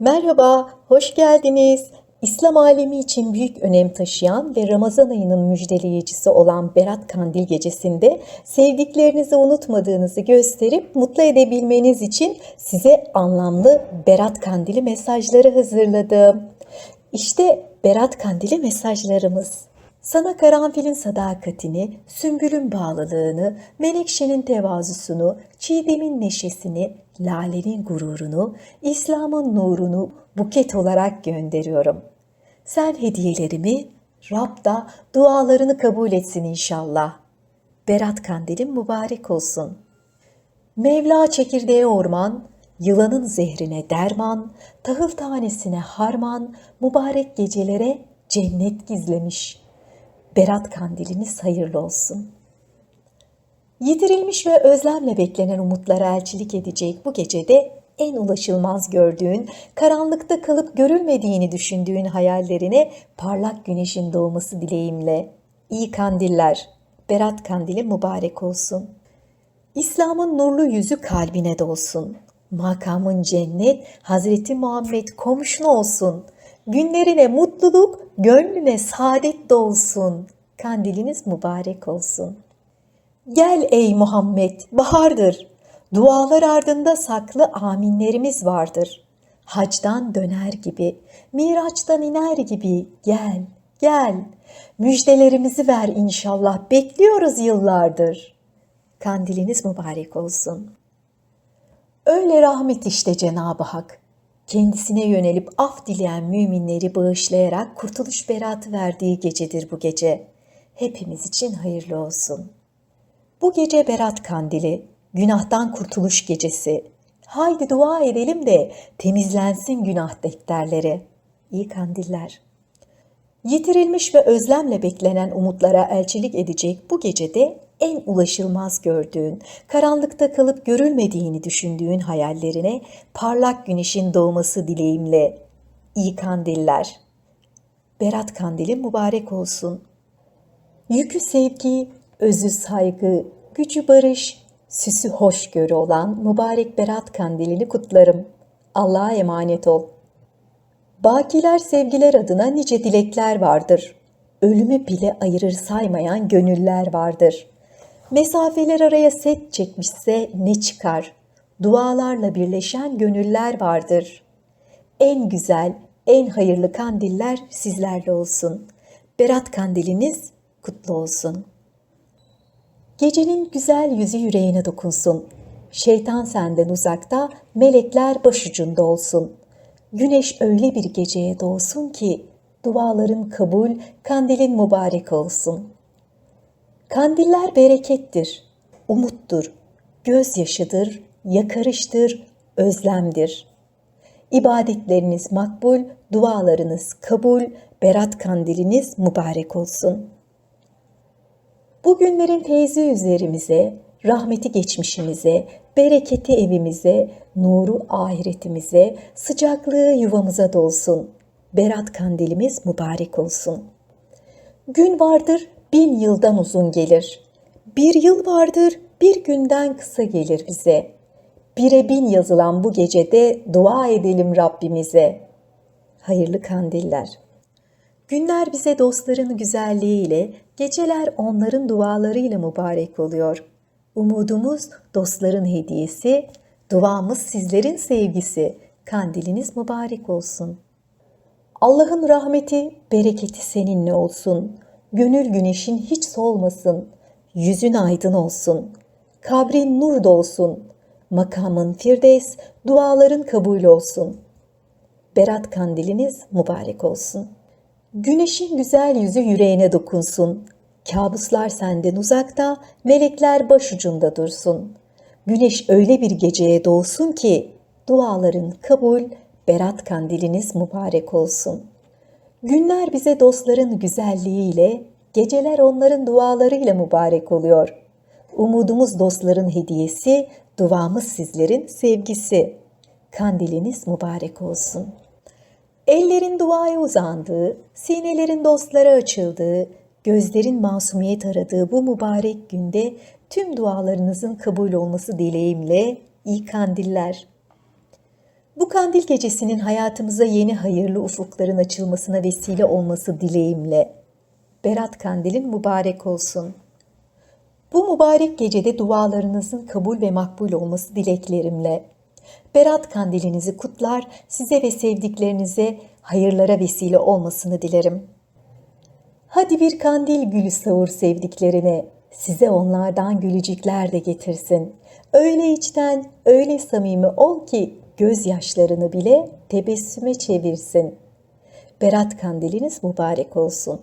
Merhaba, hoş geldiniz. İslam alemi için büyük önem taşıyan ve Ramazan ayının müjdeleyicisi olan Berat Kandil gecesinde sevdiklerinizi unutmadığınızı gösterip mutlu edebilmeniz için size anlamlı Berat Kandili mesajları hazırladım. İşte Berat Kandili mesajlarımız. Sana karanfilin sadakatini, sümbülün bağlılığını, menekşenin tevazusunu, çiğdemin neşesini, lalenin gururunu, İslam'ın nurunu buket olarak gönderiyorum. Sen hediyelerimi, Rab da dualarını kabul etsin inşallah. Berat kandilin mübarek olsun. Mevla çekirdeğe orman, yılanın zehrine derman, tahıl tanesine harman, mübarek gecelere cennet gizlemiş. Berat kandiliniz hayırlı olsun. Yitirilmiş ve özlemle beklenen umutlara elçilik edecek bu gecede en ulaşılmaz gördüğün, karanlıkta kalıp görülmediğini düşündüğün hayallerine parlak güneşin doğması dileğimle. İyi kandiller, Berat kandili mübarek olsun. İslam'ın nurlu yüzü kalbine dolsun. Makamın cennet, Hazreti Muhammed komşun olsun. Günlerine mutluluk, gönlüne saadet dolsun. Kandiliniz mübarek olsun. Gel ey Muhammed, bahardır. Dualar ardında saklı aminlerimiz vardır. Hacdan döner gibi, miraçtan iner gibi gel, gel. Müjdelerimizi ver inşallah, bekliyoruz yıllardır. Kandiliniz mübarek olsun. Öyle rahmet işte Cenab-ı Hak. Kendisine yönelip af dileyen müminleri bağışlayarak kurtuluş beratı verdiği gecedir bu gece. Hepimiz için hayırlı olsun. Bu gece Berat Kandili, günahtan kurtuluş gecesi. Haydi dua edelim de temizlensin günah defterleri. İyi kandiller. Yitirilmiş ve özlemle beklenen umutlara elçilik edecek bu gecede en ulaşılmaz gördüğün, karanlıkta kalıp görülmediğini düşündüğün hayallerine parlak güneşin doğması dileğimle. İyi kandiller. Berat kandili mübarek olsun. Yükü sevgi, özü saygı, gücü barış, süsü hoşgörü olan mübarek Berat kandilini kutlarım. Allah'a emanet ol. Bakiler sevgiler adına nice dilekler vardır. Ölümü bile ayırır saymayan gönüller vardır. Mesafeler araya set çekmişse ne çıkar? Dualarla birleşen gönüller vardır. En güzel, en hayırlı kandiller sizlerle olsun. Berat kandiliniz kutlu olsun. Gecenin güzel yüzü yüreğine dokunsun. Şeytan senden uzakta, melekler başucunda olsun. Güneş öyle bir geceye doğsun ki duaların kabul, kandilin mübarek olsun. Kandiller berekettir, umuttur, gözyaşıdır, yakarıştır, özlemdir. İbadetleriniz makbul, dualarınız kabul, berat kandiliniz mübarek olsun.'' Bu günlerin feyzi üzerimize, rahmeti geçmişimize, bereketi evimize, nuru ahiretimize, sıcaklığı yuvamıza dolsun. Berat kandilimiz mübarek olsun. Gün vardır bin yıldan uzun gelir. Bir yıl vardır bir günden kısa gelir bize. Bire bin yazılan bu gecede dua edelim Rabbimize. Hayırlı kandiller. Günler bize dostların güzelliğiyle, geceler onların dualarıyla mübarek oluyor. Umudumuz dostların hediyesi, duamız sizlerin sevgisi. Kandiliniz mübarek olsun. Allah'ın rahmeti, bereketi seninle olsun. Gönül güneşin hiç solmasın. Yüzün aydın olsun. Kabrin nur dolsun. Makamın firdevs, duaların kabul olsun. Berat kandiliniz mübarek olsun.'' Güneşin güzel yüzü yüreğine dokunsun. Kabuslar senden uzakta, melekler başucunda dursun. Güneş öyle bir geceye doğsun ki duaların kabul, berat kandiliniz mübarek olsun. Günler bize dostların güzelliğiyle, geceler onların dualarıyla mübarek oluyor. Umudumuz dostların hediyesi, duamız sizlerin sevgisi. Kandiliniz mübarek olsun.'' Ellerin duaya uzandığı, sinelerin dostlara açıldığı, gözlerin masumiyet aradığı bu mübarek günde tüm dualarınızın kabul olması dileğimle iyi kandiller. Bu kandil gecesinin hayatımıza yeni hayırlı ufukların açılmasına vesile olması dileğimle. Berat Kandil'in mübarek olsun. Bu mübarek gecede dualarınızın kabul ve makbul olması dileklerimle. Berat kandilinizi kutlar, size ve sevdiklerinize hayırlara vesile olmasını dilerim. Hadi bir kandil gülü savur sevdiklerine, size onlardan gülücükler de getirsin. Öyle içten, öyle samimi ol ki gözyaşlarını bile tebessüme çevirsin. Berat kandiliniz mübarek olsun.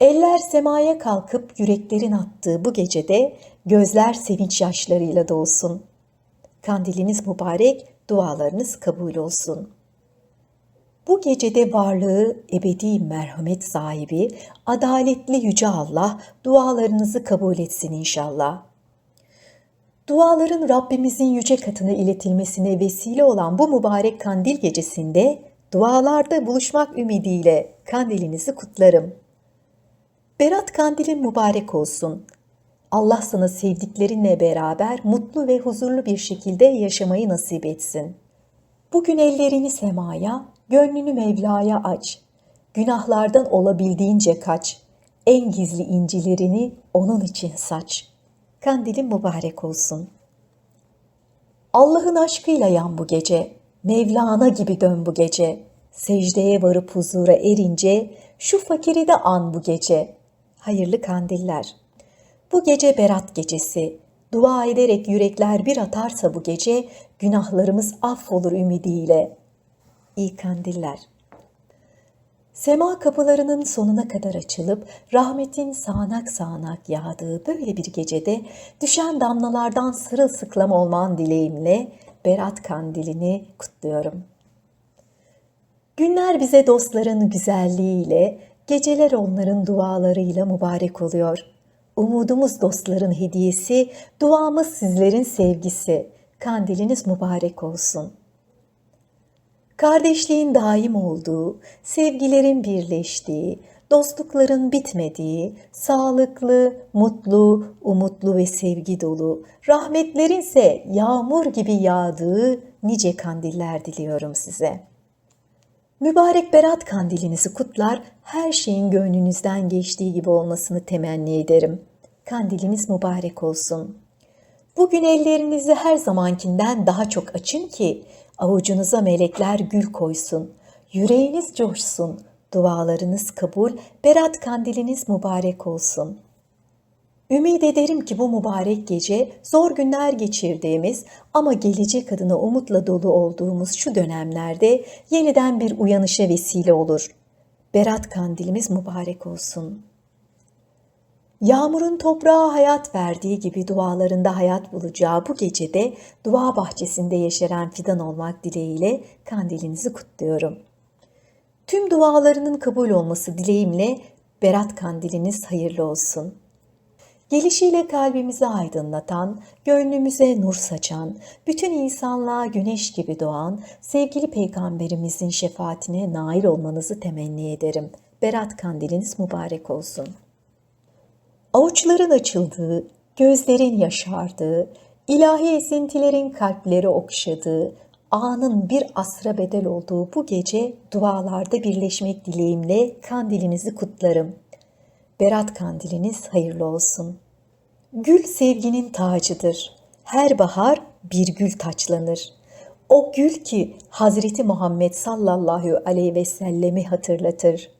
Eller semaya kalkıp yüreklerin attığı bu gecede gözler sevinç yaşlarıyla dolsun. Kandiliniz mübarek, dualarınız kabul olsun. Bu gecede varlığı ebedi merhamet sahibi, adaletli yüce Allah dualarınızı kabul etsin inşallah. Duaların Rabbimizin yüce katına iletilmesine vesile olan bu mübarek kandil gecesinde dualarda buluşmak ümidiyle kandilinizi kutlarım. Berat kandilin mübarek olsun. Allah sana sevdiklerinle beraber mutlu ve huzurlu bir şekilde yaşamayı nasip etsin. Bugün ellerini semaya, gönlünü Mevla'ya aç. Günahlardan olabildiğince kaç. En gizli incilerini onun için saç. Kandilin mübarek olsun. Allah'ın aşkıyla yan bu gece. Mevlana gibi dön bu gece. Secdeye varıp huzura erince şu fakiri de an bu gece. Hayırlı kandiller. Bu gece berat gecesi. Dua ederek yürekler bir atarsa bu gece günahlarımız affolur ümidiyle. İyi kandiller. Sema kapılarının sonuna kadar açılıp rahmetin sağanak sağanak yağdığı böyle bir gecede düşen damlalardan sırılsıklam olman dileğimle Berat Kandilini kutluyorum. Günler bize dostların güzelliğiyle, geceler onların dualarıyla mübarek oluyor. Umudumuz dostların hediyesi, duamız sizlerin sevgisi. Kandiliniz mübarek olsun.'' kardeşliğin daim olduğu, sevgilerin birleştiği, dostlukların bitmediği, sağlıklı, mutlu, umutlu ve sevgi dolu, rahmetlerin ise yağmur gibi yağdığı nice kandiller diliyorum size. Mübarek Berat kandilinizi kutlar, her şeyin gönlünüzden geçtiği gibi olmasını temenni ederim. Kandiliniz mübarek olsun. Bugün ellerinizi her zamankinden daha çok açın ki Avucunuza melekler gül koysun, yüreğiniz coşsun, dualarınız kabul, berat kandiliniz mübarek olsun. Ümid ederim ki bu mübarek gece zor günler geçirdiğimiz ama gelecek adına umutla dolu olduğumuz şu dönemlerde yeniden bir uyanışa vesile olur. Berat kandilimiz mübarek olsun.'' Yağmurun toprağa hayat verdiği gibi dualarında hayat bulacağı bu gecede dua bahçesinde yeşeren fidan olmak dileğiyle kandilinizi kutluyorum. Tüm dualarının kabul olması dileğimle Berat kandiliniz hayırlı olsun. Gelişiyle kalbimizi aydınlatan, gönlümüze nur saçan, bütün insanlığa güneş gibi doğan sevgili peygamberimizin şefaatine nail olmanızı temenni ederim. Berat kandiliniz mübarek olsun.'' avuçların açıldığı, gözlerin yaşardığı, ilahi esintilerin kalpleri okşadığı, anın bir asra bedel olduğu bu gece dualarda birleşmek dileğimle kandilinizi kutlarım. Berat kandiliniz hayırlı olsun. Gül sevginin tacıdır. Her bahar bir gül taçlanır. O gül ki Hazreti Muhammed sallallahu aleyhi ve sellemi hatırlatır.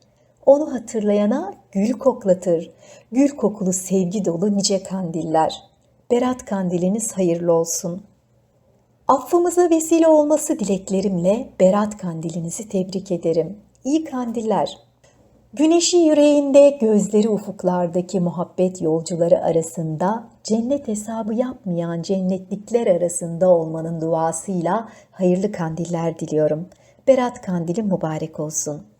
Onu hatırlayana gül koklatır. Gül kokulu sevgi dolu nice kandiller. Berat kandiliniz hayırlı olsun. Affımıza vesile olması dileklerimle Berat kandilinizi tebrik ederim. İyi kandiller. Güneşi yüreğinde, gözleri ufuklardaki muhabbet yolcuları arasında, cennet hesabı yapmayan cennetlikler arasında olmanın duasıyla hayırlı kandiller diliyorum. Berat kandili mübarek olsun.''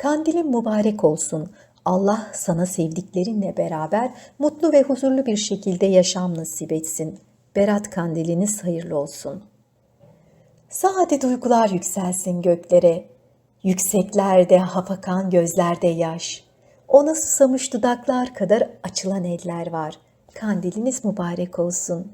Kandilin mübarek olsun. Allah sana sevdiklerinle beraber mutlu ve huzurlu bir şekilde yaşam nasip etsin. Berat kandiliniz hayırlı olsun. Sade duygular yükselsin göklere. Yükseklerde hafakan gözlerde yaş. Ona susamış dudaklar kadar açılan eller var. Kandiliniz mübarek olsun.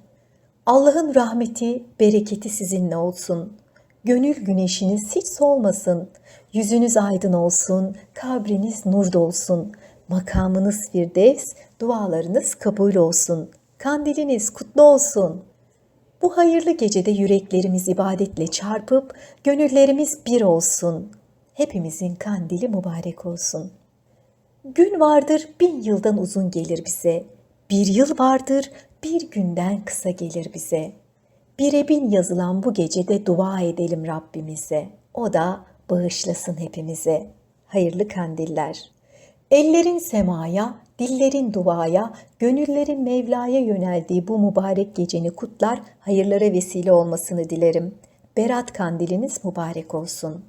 Allah'ın rahmeti, bereketi sizinle olsun. Gönül güneşiniz hiç solmasın. Yüzünüz aydın olsun, kabriniz nur dolsun. Makamınız firdevs, dualarınız kabul olsun. Kandiliniz kutlu olsun. Bu hayırlı gecede yüreklerimiz ibadetle çarpıp gönüllerimiz bir olsun. Hepimizin kandili mübarek olsun. Gün vardır bin yıldan uzun gelir bize. Bir yıl vardır bir günden kısa gelir bize. Bire bin yazılan bu gecede dua edelim Rabbimize. O da bağışlasın hepimize. Hayırlı kandiller. Ellerin semaya, dillerin duaya, gönüllerin Mevla'ya yöneldiği bu mübarek geceni kutlar, hayırlara vesile olmasını dilerim. Berat kandiliniz mübarek olsun.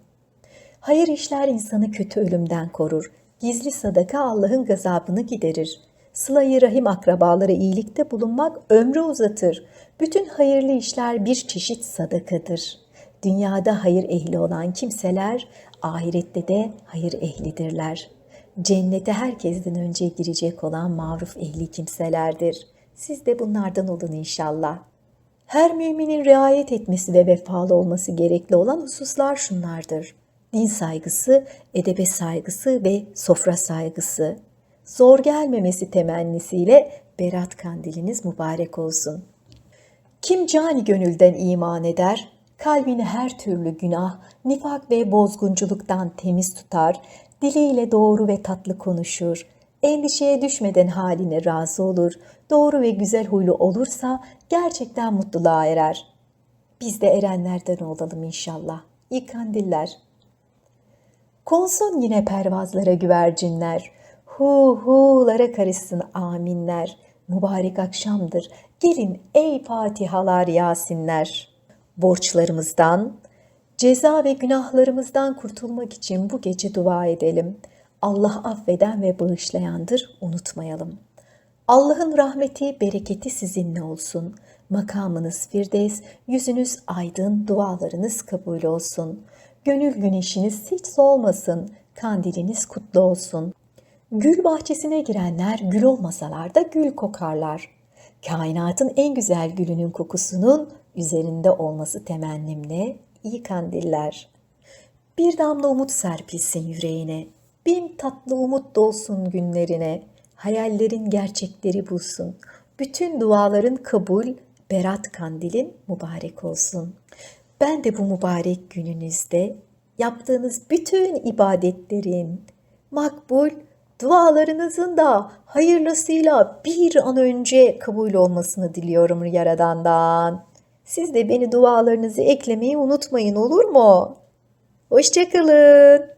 Hayır işler insanı kötü ölümden korur. Gizli sadaka Allah'ın gazabını giderir. Sıla-i rahim akrabalara iyilikte bulunmak ömrü uzatır. Bütün hayırlı işler bir çeşit sadakadır. Dünyada hayır ehli olan kimseler ahirette de hayır ehlidirler. Cennete herkesten önce girecek olan maruf ehli kimselerdir. Siz de bunlardan olun inşallah. Her müminin riayet etmesi ve vefalı olması gerekli olan hususlar şunlardır. Din saygısı, edebe saygısı ve sofra saygısı. Zor gelmemesi temennisiyle berat kandiliniz mübarek olsun. Kim cani gönülden iman eder, kalbini her türlü günah, nifak ve bozgunculuktan temiz tutar, diliyle doğru ve tatlı konuşur, endişeye düşmeden haline razı olur, doğru ve güzel huylu olursa gerçekten mutluluğa erer. Biz de erenlerden olalım inşallah. İyi kandiller. Konsun yine pervazlara güvercinler, hu hu'lara karışsın aminler. Mübarek akşamdır, gelin ey Fatihalar Yasinler. Borçlarımızdan, ceza ve günahlarımızdan kurtulmak için bu gece dua edelim. Allah affeden ve bağışlayandır, unutmayalım. Allah'ın rahmeti, bereketi sizinle olsun. Makamınız firdevs, yüzünüz aydın, dualarınız kabul olsun. Gönül güneşiniz hiç solmasın, kandiliniz kutlu olsun. Gül bahçesine girenler gül olmasalar da gül kokarlar. Kainatın en güzel gülünün kokusunun üzerinde olması temennimle iyi kandiller. Bir damla umut serpilsin yüreğine, bin tatlı umut dolsun günlerine, hayallerin gerçekleri bulsun, bütün duaların kabul, berat kandilin mübarek olsun. Ben de bu mübarek gününüzde yaptığınız bütün ibadetlerin makbul, dualarınızın da hayırlısıyla bir an önce kabul olmasını diliyorum Yaradan'dan. Siz de beni dualarınızı eklemeyi unutmayın olur mu? Hoşçakalın.